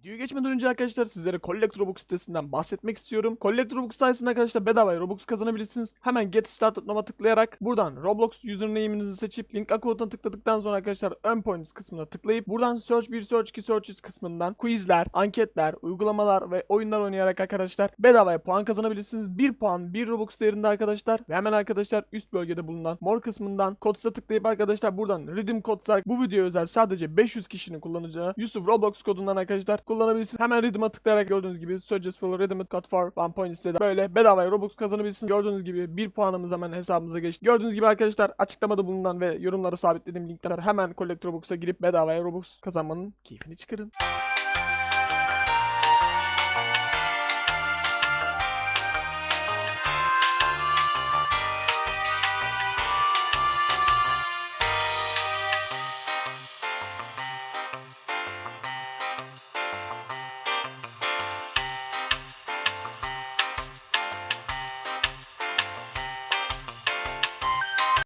Videoyu geçmeden önce arkadaşlar sizlere Collect sitesinden bahsetmek istiyorum. Collect sayesinde arkadaşlar bedava Robux kazanabilirsiniz. Hemen Get Started Now'a tıklayarak buradan Roblox username'inizi seçip link account'a tıkladıktan sonra arkadaşlar Earn Points kısmına tıklayıp buradan Search 1 Search 2 Searches kısmından quizler, anketler, uygulamalar ve oyunlar oynayarak arkadaşlar bedavaya puan kazanabilirsiniz. 1 puan 1 Robux değerinde arkadaşlar ve hemen arkadaşlar üst bölgede bulunan mor kısmından Cods'a tıklayıp arkadaşlar buradan Redeem Cods'a bu videoya özel sadece 500 kişinin kullanacağı Yusuf Roblox kodundan arkadaşlar kullanabilirsiniz. Hemen Redeem'a tıklayarak gördüğünüz gibi Suggest for Redeem Code for 1 point istedi. Böyle bedavaya Robux kazanabilirsiniz. Gördüğünüz gibi 1 puanımız hemen hesabımıza geçti. Gördüğünüz gibi arkadaşlar açıklamada bulunan ve yorumlara sabitlediğim linkler hemen Collect Robux'a girip bedavaya Robux kazanmanın keyfini çıkarın.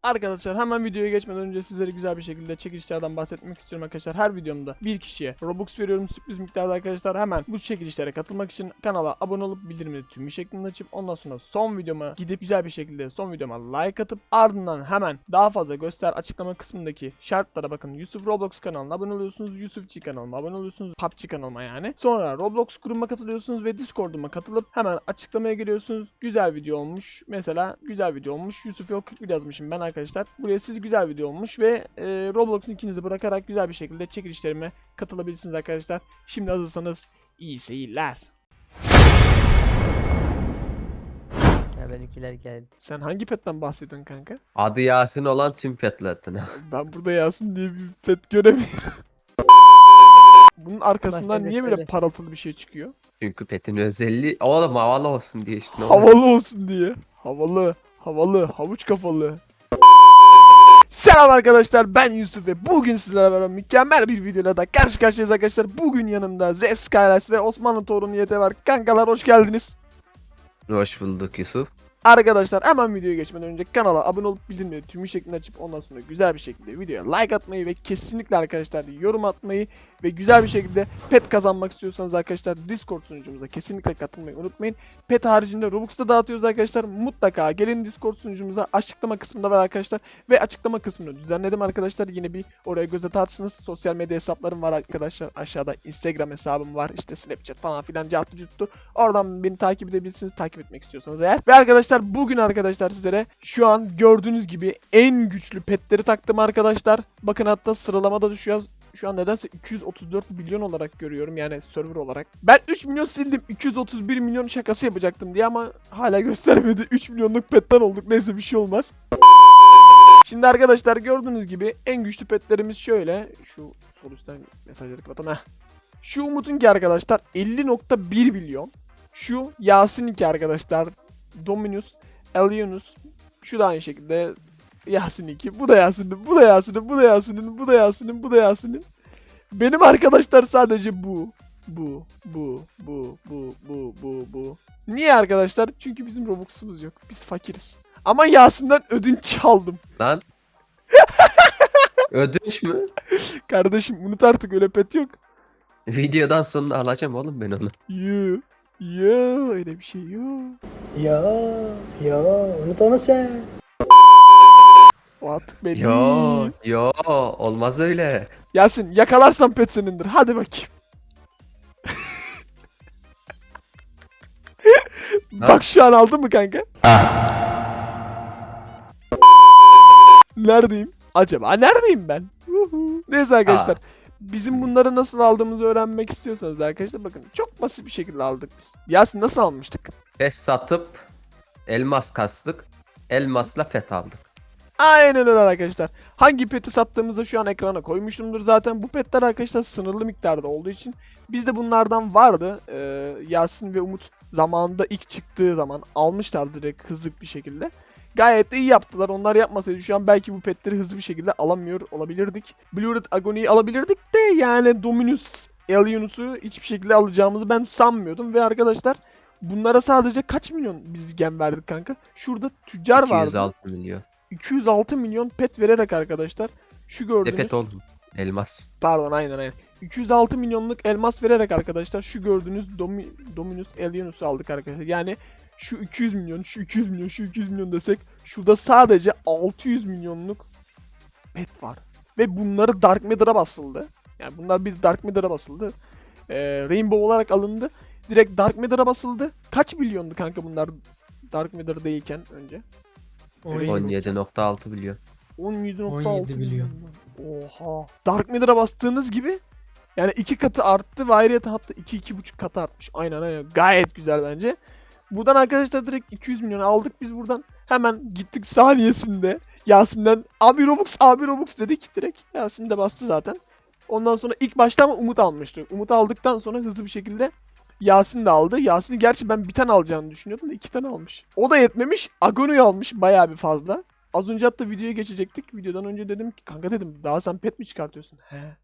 Arkadaşlar hemen videoya geçmeden önce sizlere güzel bir şekilde çekilişlerden bahsetmek istiyorum arkadaşlar. Her videomda bir kişiye Robux veriyorum sürpriz miktarda arkadaşlar. Hemen bu çekilişlere katılmak için kanala abone olup bildirimleri tüm bir şeklinde açıp ondan sonra son videoma gidip güzel bir şekilde son videoma like atıp ardından hemen daha fazla göster açıklama kısmındaki şartlara bakın. Yusuf Roblox kanalına abone oluyorsunuz. Yusufçi kanalıma abone oluyorsunuz. PUBG kanalıma yani. Sonra Roblox grubuma katılıyorsunuz ve Discord'uma katılıp hemen açıklamaya geliyorsunuz. Güzel video olmuş. Mesela güzel video olmuş. Yusuf Yol 41 yazmışım ben arkadaşlar. Buraya siz güzel video olmuş ve e, Roblox'un ikinizi bırakarak güzel bir şekilde çekilişlerime katılabilirsiniz arkadaşlar. Şimdi hazırsanız iyi seyirler. Ya benimkiler geldi. Sen hangi petten bahsediyorsun kanka? Adı Yasin olan tüm petletten. Ben burada Yasin diye bir pet göremiyorum. Bunun arkasından niye böyle parıltılı bir şey çıkıyor? Çünkü petin özelliği oğlum havalı olsun diye işte. Havalı olsun diye. Havalı, havalı, havuç kafalı. Selam arkadaşlar ben Yusuf ve bugün sizlerle beraber mükemmel bir videoyla da karşı karşıyayız arkadaşlar. Bugün yanımda Z Skylines ve Osmanlı Torunu YT var. Kankalar hoş geldiniz. Hoş bulduk Yusuf. Arkadaşlar hemen videoya geçmeden önce kanala abone olup bildirimleri tüm şeklinde açıp ondan sonra güzel bir şekilde videoya like atmayı ve kesinlikle arkadaşlar yorum atmayı ve güzel bir şekilde pet kazanmak istiyorsanız arkadaşlar Discord sunucumuza kesinlikle katılmayı unutmayın. Pet haricinde Robux'ta dağıtıyoruz arkadaşlar. Mutlaka gelin Discord sunucumuza açıklama kısmında var arkadaşlar. Ve açıklama kısmını düzenledim arkadaşlar. Yine bir oraya göz atarsınız. Sosyal medya hesaplarım var arkadaşlar. Aşağıda Instagram hesabım var. İşte Snapchat falan filan cartı curttu. Oradan beni takip edebilirsiniz. Takip etmek istiyorsanız eğer. Ve arkadaşlar bugün arkadaşlar sizlere şu an gördüğünüz gibi en güçlü petleri taktım arkadaşlar. Bakın hatta sıralamada düşüyoruz. Şu an nedense 234 milyon olarak görüyorum yani server olarak. Ben 3 milyon sildim 231 milyon şakası yapacaktım diye ama hala göstermedi. 3 milyonluk petten olduk neyse bir şey olmaz. Şimdi arkadaşlar gördüğünüz gibi en güçlü petlerimiz şöyle. Şu sol üstten mesajları kapatalım. Heh. Şu Umut'unki arkadaşlar 50.1 milyon. Şu Yasin'inki arkadaşlar Dominus, Alionus. Şu da aynı şekilde Yasin 2. Bu da Yasin'in, bu da Yasin'in, bu da Yasin'in, bu da Yasin'in, bu da Yasin'in. Benim arkadaşlar sadece bu. Bu, bu, bu, bu, bu, bu, bu. Niye arkadaşlar? Çünkü bizim Robux'umuz yok. Biz fakiriz. Ama Yasin'den ödünç çaldım. Lan. Ödünç mü? Kardeşim unut artık öyle pet yok. Videodan sonra alacağım oğlum ben onu. Yoo. Yoo öyle bir şey yok. Ya ya unut onu sen. O artık belli. Yo yo olmaz öyle. Yasin yakalarsan pet senindir. Hadi bakayım. Bak şu an aldın mı kanka? Neredeyim? Acaba neredeyim ben? Uhu. Neyse arkadaşlar. Bizim bunları nasıl aldığımızı öğrenmek istiyorsanız da arkadaşlar bakın çok basit bir şekilde aldık biz. Yasin nasıl almıştık? Pet satıp elmas kastık. Elmasla pet aldık. Aynen öyle arkadaşlar. Hangi peti sattığımızı şu an ekrana koymuşumdur zaten. Bu petler arkadaşlar sınırlı miktarda olduğu için bizde bunlardan vardı. Ee, Yasin ve Umut zamanında ilk çıktığı zaman almışlar direkt hızlı bir şekilde. Gayet iyi yaptılar. Onlar yapmasaydı şu an belki bu petleri hızlı bir şekilde alamıyor olabilirdik. Blue Red Agony'yi alabilirdik de yani Dominus Alionus'u hiçbir şekilde alacağımızı ben sanmıyordum. Ve arkadaşlar bunlara sadece kaç milyon biz gem verdik kanka? Şurada tüccar vardı. 206 milyon. 206 milyon pet vererek arkadaşlar şu gördüğünüz pet oğlum? Elmas. pardon aynen aynen 206 milyonluk elmas vererek arkadaşlar şu gördüğünüz Domi, Dominus Alienus'u aldık arkadaşlar. Yani şu 200 milyon, şu 200 milyon, şu 200 milyon desek şurada sadece 600 milyonluk pet var. Ve bunları Dark Matter'a basıldı. Yani bunlar bir Dark Matter'a basıldı. Ee, Rainbow olarak alındı. Direkt Dark Matter'a basıldı. Kaç milyondu kanka bunlar Dark Matter değilken önce? 17. 17.6 milyon. 17.6 17 milyon. Oha. Dark Matter'a bastığınız gibi yani iki katı arttı ve ayrıca hatta iki iki buçuk katı artmış. Aynen aynen. Gayet güzel bence. Buradan arkadaşlar direkt 200 milyon aldık biz buradan. Hemen gittik saniyesinde. Yasin'den abi Robux abi Robux dedik direkt. Yasin de bastı zaten. Ondan sonra ilk başta ama Umut almıştı. Umut aldıktan sonra hızlı bir şekilde Yasin de aldı. Yasin'i gerçi ben bir tane alacağını düşünüyordum da iki tane almış. O da yetmemiş. Agoni'yi almış bayağı bir fazla. Az önce hatta videoya geçecektik. Videodan önce dedim ki kanka dedim daha sen pet mi çıkartıyorsun? He.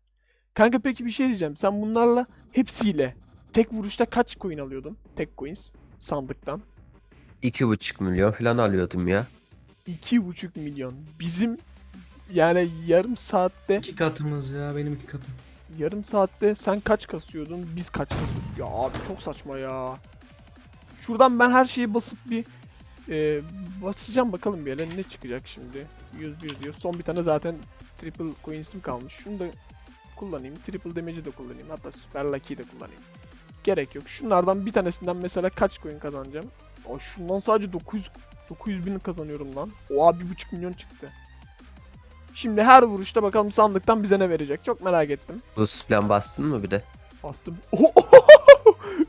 Kanka peki bir şey diyeceğim. Sen bunlarla hepsiyle tek vuruşta kaç coin alıyordun? Tek coins sandıktan. 2.5 milyon falan alıyordum ya. 2,5 milyon. Bizim yani yarım saatte İki katımız ya benim iki katım. Yarım saatte sen kaç kasıyordun? Biz kaç kasıyorduk? Ya abi çok saçma ya. Şuradan ben her şeyi basıp bir e, basacağım bakalım bir ele ne çıkacak şimdi. 100 100 diyor. Son bir tane zaten triple coins'im kalmış. Şunu da kullanayım. Triple damage'i de kullanayım. Hatta super lucky'yi de kullanayım. Gerek yok. Şunlardan bir tanesinden mesela kaç coin kazanacağım? Aa, şundan sadece 900 900 bin kazanıyorum lan. Oha 1.5 milyon çıktı. Şimdi her vuruşta bakalım sandıktan bize ne verecek. Çok merak ettim. Boost falan bastın mı bir de? Bastım.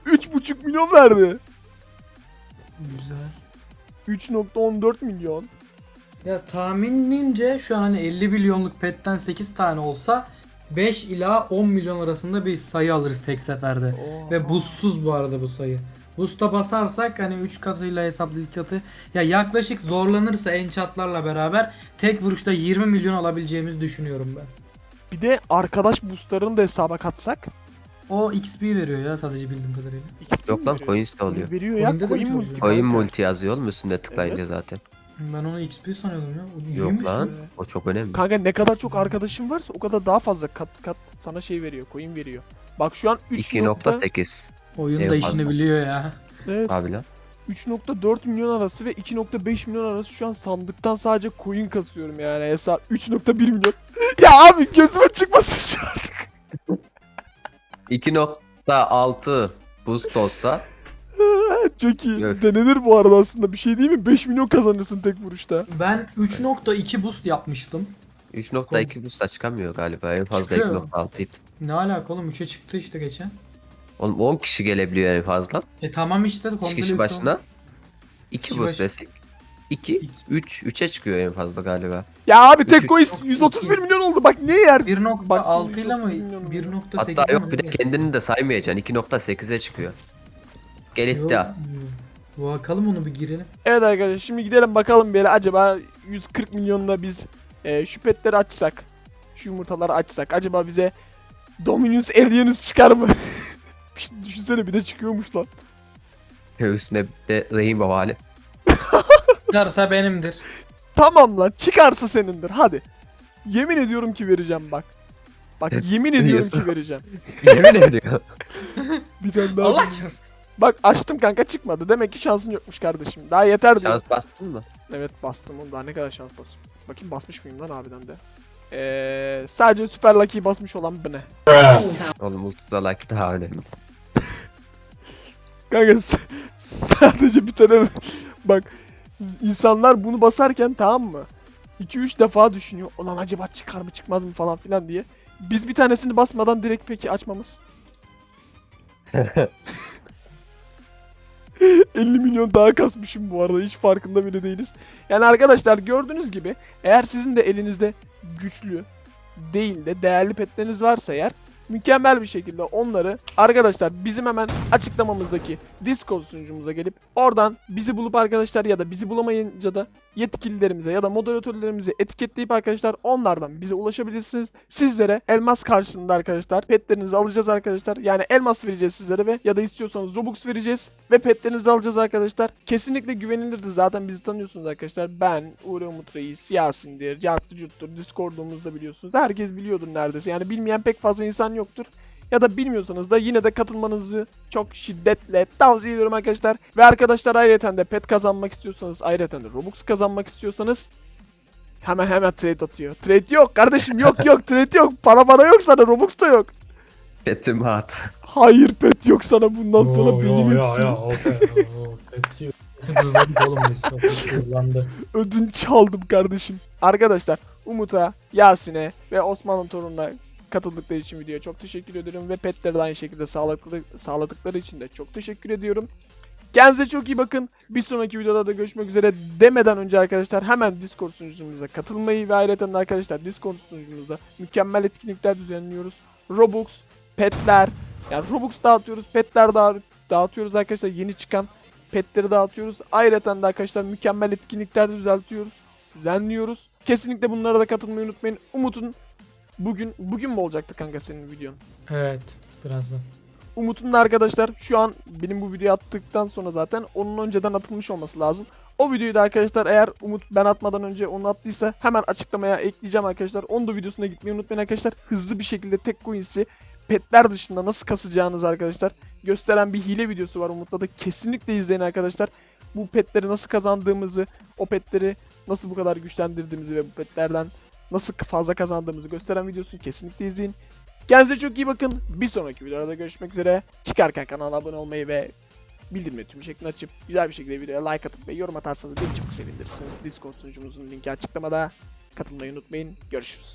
3.5 milyon verdi. Güzel. 3.14 milyon. Ya tahminimce şu an hani 50 milyonluk petten 8 tane olsa 5 ila 10 milyon arasında bir sayı alırız tek seferde. Ve buzsuz bu arada bu sayı. Boost'a basarsak hani 3 katıyla hesaplı 2 katı ya yaklaşık zorlanırsa enchantlarla beraber tek vuruşta 20 milyon alabileceğimizi düşünüyorum ben. Bir de arkadaş boostlarını da hesaba katsak. O XP veriyor ya sadece bildiğim kadarıyla. XP Yok lan veriyor? coins de oluyor. Veriyor ya. Coin'de de Coin multi. çalışıyor? Oyun multi yazıyor oğlum üstünde tıklayınca zaten. Ben onu XP sanıyordum ya. O Yok iyiymiş lan. be. O çok önemli. Kanka ne kadar çok arkadaşın varsa o kadar daha fazla kat kat sana şey veriyor. Coin veriyor. Bak şu an 3 nokta- 2.8. Oyun da işini biliyor ya. Evet, Abi lan. 3.4 milyon arası ve 2.5 milyon arası şu an sandıktan sadece coin kasıyorum yani hesap 3.1 milyon. ya abi gözüme çıkmasın şu artık. 2.6 boost olsa Çok iyi. Evet. Denenir bu arada aslında bir şey değil mi? 5 milyon kazanırsın tek vuruşta. Ben 3.2 boost yapmıştım. 3.2 boost'a çıkamıyor galiba. En fazla Çıkıyor. 2.6 it. Ne alaka oğlum 3'e çıktı işte geçen. Oğlum 10 kişi gelebiliyor en fazla. E tamam işte. 2 komple kişi başına. oldu. 2 Kişi boost başı- desek. 2, 3, 3'e çıkıyor en fazla galiba. Ya abi tek coin Yok, 131 iki. milyon oldu. Bak ne yer? 1.6 ile mi? milyon 1.8 Hatta yok bir de kendini de saymayacaksın. 2.8'e çıkıyor. Gel iddia. Bakalım onu bir girelim. Evet arkadaşlar şimdi gidelim bakalım bir yere acaba 140 milyonla biz e, şu petleri açsak. Şu yumurtaları açsak. Acaba bize Dominus Alienus çıkar mı? Şey Düşünsene bir de çıkıyormuş lan. Üstüne bir de Rainbow hali. Çıkarsa benimdir. Tamam lan çıkarsa senindir hadi. Yemin ediyorum ki vereceğim bak. Bak yemin ediyorum ki vereceğim. Yemin ediyor. Bir tane daha. Allah çarpsın. Bak açtım kanka çıkmadı. Demek ki şansın yokmuş kardeşim. Daha yeter diyor. Şans bastın mı? Evet bastım oğlum daha ne kadar şans basayım. Bakayım basmış mıyım lan harbiden de. Ee, sadece Super Lucky basmış olan bu ne? Oğlum ultra like daha önemli. Kanka sadece bir tane bak insanlar bunu basarken tamam mı? 2-3 defa düşünüyor. Ulan acaba çıkar mı çıkmaz mı falan filan diye. Biz bir tanesini basmadan direkt peki açmamız. 50 milyon daha kasmışım bu arada hiç farkında bile değiliz. Yani arkadaşlar gördüğünüz gibi eğer sizin de elinizde güçlü değil de değerli petleriniz varsa eğer mükemmel bir şekilde onları arkadaşlar bizim hemen açıklamamızdaki Discord sunucumuza gelip oradan bizi bulup arkadaşlar ya da bizi bulamayınca da yetkililerimize ya da moderatörlerimize etiketleyip arkadaşlar onlardan bize ulaşabilirsiniz. Sizlere elmas karşılığında arkadaşlar petlerinizi alacağız arkadaşlar. Yani elmas vereceğiz sizlere ve ya da istiyorsanız Robux vereceğiz ve petlerinizi alacağız arkadaşlar. Kesinlikle güvenilirdi zaten bizi tanıyorsunuz arkadaşlar. Ben, Uğur Umut Reis, Yasin'dir, Cartlı Curt'tur, Discord'umuzda biliyorsunuz. Herkes biliyordur neredeyse. Yani bilmeyen pek fazla insan yoktur. Ya da bilmiyorsanız da yine de katılmanızı çok şiddetle tavsiye ediyorum arkadaşlar. Ve arkadaşlar ayrıca de pet kazanmak istiyorsanız, ayrıca de Robux kazanmak istiyorsanız hemen hemen trade atıyor. Trade yok kardeşim yok yok trade yok. Para para yok sana Robux da yok. Petimi at. Hayır pet yok sana bundan sonra Yo, benim yo, hepsi. yo, okey, o- pet- pet hızlandı oğlum biz. o pet hızlandı. Ödünç aldım kardeşim. Arkadaşlar Umut'a, Yasin'e ve Osman'ın torununa katıldıkları için videoya çok teşekkür ediyorum ve petleri de aynı şekilde sağladıkları, sağladıkları için de çok teşekkür ediyorum. Kendinize çok iyi bakın. Bir sonraki videoda görüşmek üzere demeden önce arkadaşlar hemen Discord sunucumuza katılmayı ve ayrıca arkadaşlar Discord sunucumuzda mükemmel etkinlikler düzenliyoruz. Robux, petler, yani Robux dağıtıyoruz, petler dağıtıyoruz arkadaşlar yeni çıkan petleri dağıtıyoruz. Ayrıca de arkadaşlar mükemmel etkinlikler düzeltiyoruz, düzenliyoruz. Kesinlikle bunlara da katılmayı unutmayın. Umut'un bugün bugün mü olacaktı kanka senin videon? Evet birazdan. Umut'un da arkadaşlar şu an benim bu videoyu attıktan sonra zaten onun önceden atılmış olması lazım. O videoyu da arkadaşlar eğer Umut ben atmadan önce onu attıysa hemen açıklamaya ekleyeceğim arkadaşlar. Onun da videosuna gitmeyi unutmayın arkadaşlar. Hızlı bir şekilde tek coins'i petler dışında nasıl kasacağınız arkadaşlar gösteren bir hile videosu var Umut'la da kesinlikle izleyin arkadaşlar. Bu petleri nasıl kazandığımızı, o petleri nasıl bu kadar güçlendirdiğimizi ve bu petlerden nasıl fazla kazandığımızı gösteren videosunu kesinlikle izleyin. Kendinize çok iyi bakın. Bir sonraki videoda görüşmek üzere. Çıkarken kanala abone olmayı ve bildirim tüm şeklini açıp güzel bir şekilde videoya like atıp ve yorum atarsanız beni çok sevindirirsiniz. Discord sunucumuzun linki açıklamada. Katılmayı unutmayın. Görüşürüz.